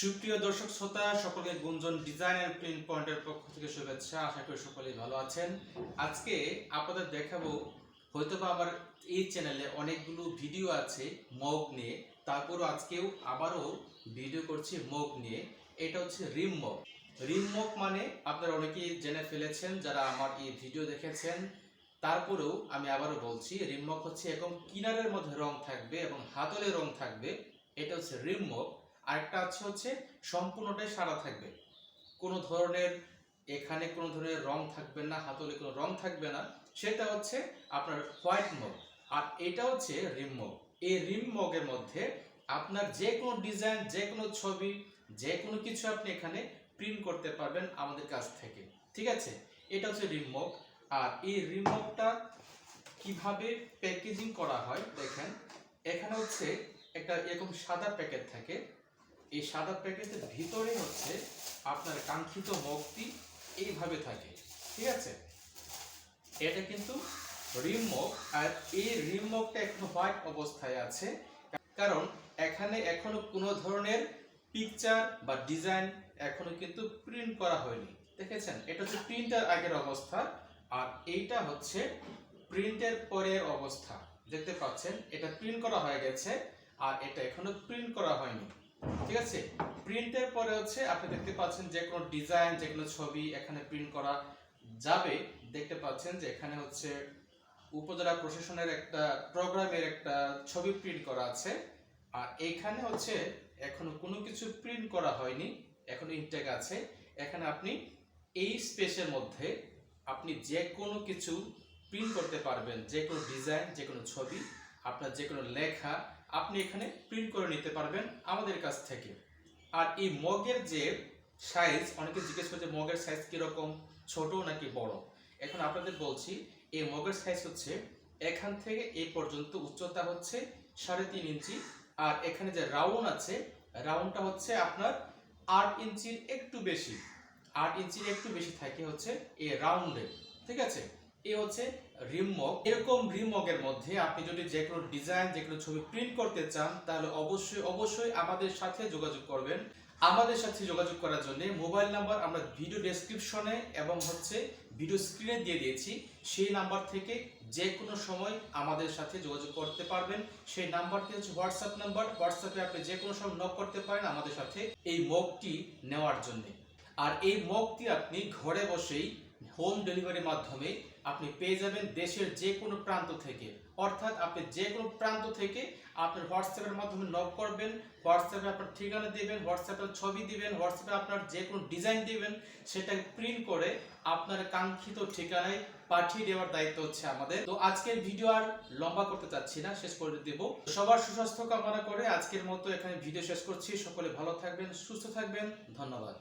সুপ্রিয় দর্শক শ্রোতা, সকলকে গুঞ্জন ডিজাইন এন্ড প্রিন্ট পয়েন্টের পক্ষ থেকে শুভেচ্ছা। আশা করি সকলেই ভালো আছেন। আজকে আপনাদের দেখাবো হয়তো বা আমার এই চ্যানেলে অনেকগুলো ভিডিও আছে মগ নিয়ে। তারপরও আজকেও আবারও ভিডিও করছি মগ নিয়ে। এটা হচ্ছে রিম মগ। রিম মগ মানে আপনারা অনেকেই জেনে ফেলেছেন, যারা আমার এই ভিডিও দেখেছেন। তারপরেও আমি আবারও বলছি, রিম মগ হচ্ছে এরকম কিনারের মধ্যে রং থাকবে এবং হাতলে রং থাকবে। এটা হচ্ছে রিম মগ। আরেকটা আছে হচ্ছে সম্পূর্ণটাই সাদা থাকবে। কোনো ধরনের এখানে কোনো ধরনের রং থাকবে না, হাতলে কোনো রং থাকবে না। সেটা হচ্ছে আপনার হোয়াইট মগ। আর এটা হচ্ছে রিম মগ। এই রিম মগের মধ্যে আপনার যে কোনো ডিজাইন, যে কোনো ছবি, যে কোনো কিছু আপনি এখানে প্রিন্ট করতে পারবেন আমাদের কাছ থেকে। ঠিক আছে? এটা হচ্ছে রিম মগ। আর এই রিম মগটা কীভাবে প্যাকেজিং করা হয় দেখেন। এখানে হচ্ছে একটা এরকম সাদা প্যাকেট থাকে। এই সাদা প্যাকেটের ভিতরে হচ্ছে আপনার কাঙ্ক্ষিত মগটি এইভাবে থাকে, ঠিক আছে? এটা কিন্তু রিম মগ আর এই রিম মগটা এখন হোয়াইট অবস্থায় আছে, কারণ এখানে এখনও কোনো ধরনের পিকচার বা ডিজাইন এখনও কিন্তু প্রিন্ট করা হয়নি, দেখেছেন? এটা হচ্ছে প্রিন্টার আগের অবস্থা, আর এইটা হচ্ছে প্রিন্টের পরের অবস্থা, দেখতে পাচ্ছেন? এটা প্রিন্ট করা হয়ে গেছে, আর এটা এখনও প্রিন্ট করা হয়নি। ঠিক আছে? প্রিন্টের পরে হচ্ছে আপনি দেখতে পাচ্ছেন যে কোনো ডিজাইন যে কোনো ছবি এখানে প্রিন্ট করা যাবে। দেখতে পাচ্ছেন যে এখানে হচ্ছে উপজেলা প্রশাসনের একটা প্রোগ্রামের একটা ছবি প্রিন্ট করা আছে। আর এইখানে হচ্ছে এখনও কোনো কিছু প্রিন্ট করা হয়নি, এখন ইনটেক আছে। এখানে আপনি এই স্পেসের মধ্যে আপনি যে কোনো কিছু প্রিন্ট করতে পারবেন, যে কোনো ডিজাইন যে কোনো ছবি। আপনার যে কোনো লেখা আপনি এখানে প্রিন্ট করে নিতে পারবেন আমাদের কাছ থেকে। আর এই মগের যে সাইজ অনেকে জিজ্ঞেস করছে মগের সাইজ কীরকম, ছোট নাকি বড়? এখন আপনাদের বলছি, এই মগের সাইজ হচ্ছে এখান থেকে এই পর্যন্ত উচ্চতা হচ্ছে সাড়ে তিন ইঞ্চি, আর এখানে যে রাউন্ড আছে রাউন্ডটা হচ্ছে আপনার আট ইঞ্চির একটু বেশি। আট ইঞ্চির একটু বেশি থাকে হচ্ছে এই রাউন্ডে ঠিক আছে? এ হচ্ছে রিম মগ এরকম রিম মগের মধ্যে আপনি যদি যে কোনো ডিজাইন যে কোনো ছবি প্রিন্ট করতে চান, তাহলে অবশ্যই অবশ্যই আমাদের সাথে যোগাযোগ করবেন। আমাদের সাথে যোগাযোগ করার জন্য মোবাইল নাম্বার আমরা ভিডিও ডেসক্রিপশনে এবং হচ্ছে ভিডিও স্ক্রিনে দিয়ে দিয়েছি। সেই নাম্বার থেকে যে কোনো সময় আমাদের সাথে যোগাযোগ করতে পারবেন। সেই নাম্বারটি হচ্ছে হোয়াটসঅ্যাপ নাম্বার। হোয়াটসঅ্যাপে আপনি যে কোনো সময় নক করতে পারেন আমাদের সাথে এই মগটি নেওয়ার জন্য। আর এই মগটি আপনি ঘরে বসেই হোম ডেলিভারির মাধ্যমে আপনি পেয়ে যাবেন দেশের যে কোনো প্রান্ত থেকে। অর্থাৎ আপনি যে কোনো প্রান্ত থেকে আপনার হোয়াটসঅ্যাপের মাধ্যমে নক করবেন হোয়াটসঅ্যাপে আপনার ঠিকানা দেবেন হোয়াটসঅ্যাপের ছবি দিবেন হোয়াটসঅ্যাপে আপনার যে কোনো ডিজাইন দিবেন, সেটা প্রিন্ট করে আপনার কাঙ্ক্ষিত ঠিকানায় পাঠিয়ে দেওয়ার দায়িত্ব হচ্ছে আমাদের। তো আজকের ভিডিও আর লম্বা করতে চাচ্ছি না, শেষ করে দেব। সবার সুস্বাস্থ্য কামনা করে আজকের মতো এখানে ভিডিও শেষ করছি। সকলে ভালো থাকবেন, সুস্থ থাকবেন, ধন্যবাদ।